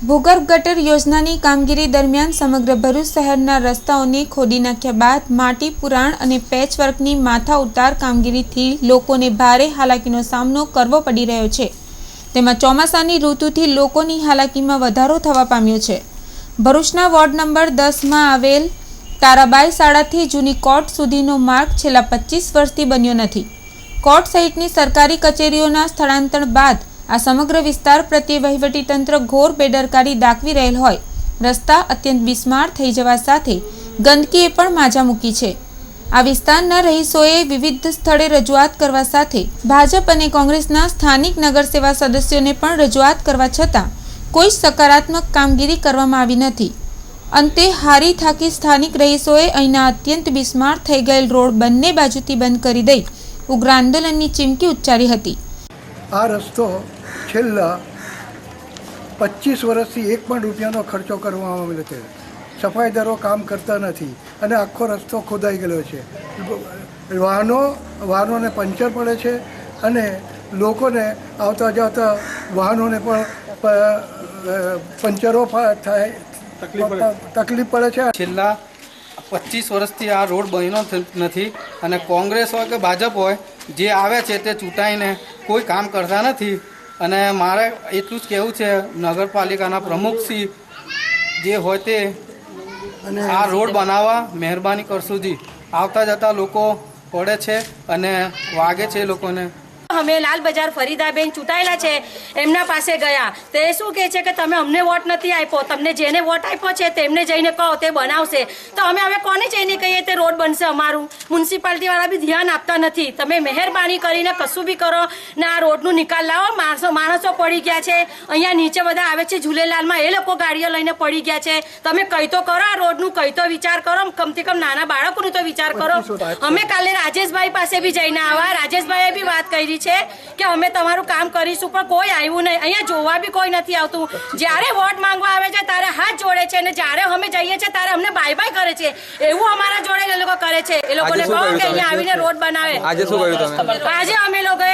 ભૂગર્ભ ગટર યોજનાની કામગીરી દરમિયાન સમગ્ર ભરૂચ શહેરના રસ્તાઓને ખોદી નાખ્યા બાદ માટી, પુરાણ અને પેચવર્કની માથા ઉતાર કામગીરીથી લોકોને ભારે હાલાકીનો સામનો કરવો પડી રહ્યો છે. તેમાં ચોમાસાની ઋતુથી લોકોની હાલાકીમાં વધારો થવા પામ્યો છે. ભરૂચના વોર્ડ નંબર દસમાં આવેલ તારાબાઈ શાળાથી જૂની કોર્ટ સુધીનો માર્ગ છેલ્લા પચીસ વર્ષથી બન્યો નથી. કોર્ટ સહિતની સરકારી કચેરીઓના સ્થળાંતર બાદ આ સમગ્ર વિસ્તાર પ્રત્યે વહીવટીતંત્ર ઘોર બેદરકારી દાખવી રહેલ હોય. રસ્તા અત્યંત બિસ્માર થઈ જવા સાથે ગંદકીએ પણ માજા મૂકી છે. આ વિસ્તારના રહીશોએ વિવિધ સ્થળે રજૂઆત કરવા સાથે ભાજપ અને કોંગ્રેસના સ્થાનિક નગરસેવા સદસ્યોને પણ રજૂઆત કરવા છતાં કોઈ સકારાત્મક કામગીરી કરવામાં આવી નથી. અંતે હારી થાકી સ્થાનિક રહીશોએ અહીંના અત્યંત બિસ્માર થઈ ગયેલ રોડ બંને બાજુથી બંધ કરી દઈ ઉગ્ર આંદોલનની ચીમકી ઉચ્ચારી હતી. આ રસ્તો છેલ્લા પચીસ વર્ષથી એક પણ રૂપિયાનો ખર્ચો કરવામાં આવેલો છે. સફાઈદારો કામ કરતા નથી અને આખો રસ્તો ખોદાઈ ગયેલો છે. વાહનો વાહનોને પંચર પડે છે અને લોકોને આવતા જતા વાહનોને પણ પંચરો થાય તકલીફ પડે છે. છેલ્લા પચીસ વર્ષથી આ રોડ બન્યો નથી અને કોંગ્રેસ હોય કે ભાજપ હોય જે આવે છે તે ચૂંટાઈને કોઈ કામ કરતા નથી. અને મારે એટલું જ કહેવું છે નગરપાલિકાના પ્રમુખશ્રી જે હોય તે અને આ રોડ બનાવવા મહેરબાની કરશું જી. આવતા જતા લોકો પડે છે અને વાગે છે એ લોકોને. અમે લાલ બજાર ફરીદાબેન ચૂંટાયેલા છે એમના પાસે ગયા. તે શું કહે છે કે તમે અમને વોટ નથી આપ્યો તમને જેને વોટ આપ્યો છે તેમને જઈને કહો તે બનાવશે. તો અમે હવે કોને જઈને કહીએ તે રોડ બનશે અમારું? મ્યુનિસિપાલિટી વાળા બી ધ્યાન આપતા નથી. તમે મહેરબાની કરીને કશું બી કરો. ને આ રોડનું નિકાલ લાવો. માણસો માણસો પડી ગયા છે. અહીંયા નીચે બધા આવે છે ઝૂલેલાલમાં. એ લોકો ગાડીઓ લઈને પડી ગયા છે. તમે કઈ તો કરો આ રોડનું કઈ તો વિચાર કરો. કમથી કમ નાના બાળકોનું તો વિચાર કરો. અમે કાલે રાજેશભાઈ પાસે બી જઈને આવા. રાજેશભાઈએ બી વાત કરી છે કે અમે તમારું કામ કરીશું પણ કોઈ આવ્યું નહીં. અહીંયા જોવા બી કોઈ નથી આવતું. જ્યારે વોટ માંગવા આવે છે ત્યારે હાથ જોડે છે અને જ્યારે અમે જઈએ છીએ ત્યારે અમને બાય બાય કરે છે. એવું અમારા જોડે એ લોકો કરે છે. એ લોકોને કહો કે? અહીંયા આવીને રોડ બનાવે. આજે અમે રોડ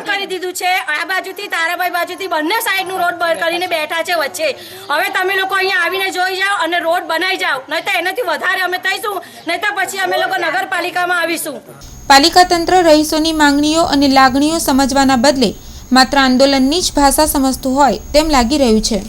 બંધ કરી દીધું છે. આ બાજુથી તારાભાઈ બાજુથી બંને સાઈડનું રોડ બંધ કરીને બેઠા છે વચ્ચે. હવે તમે લોકો અહીંયા આવીને જોઈ જાઓ અને રોડ બનાવી જાઓ. નહીં તો એનાથી વધારે અમે થઈશું. નહીં તો પછી અમે લોકો નગરપાલિકામાં આવીશું. પાલિકા તંત્ર રહીશોની માંગણીઓ અને લાગણીઓ સમજવાના બદલે માત્ર આંદોલનની જ ભાષા સમજતું હોય તેમ લાગી રહ્યું છે.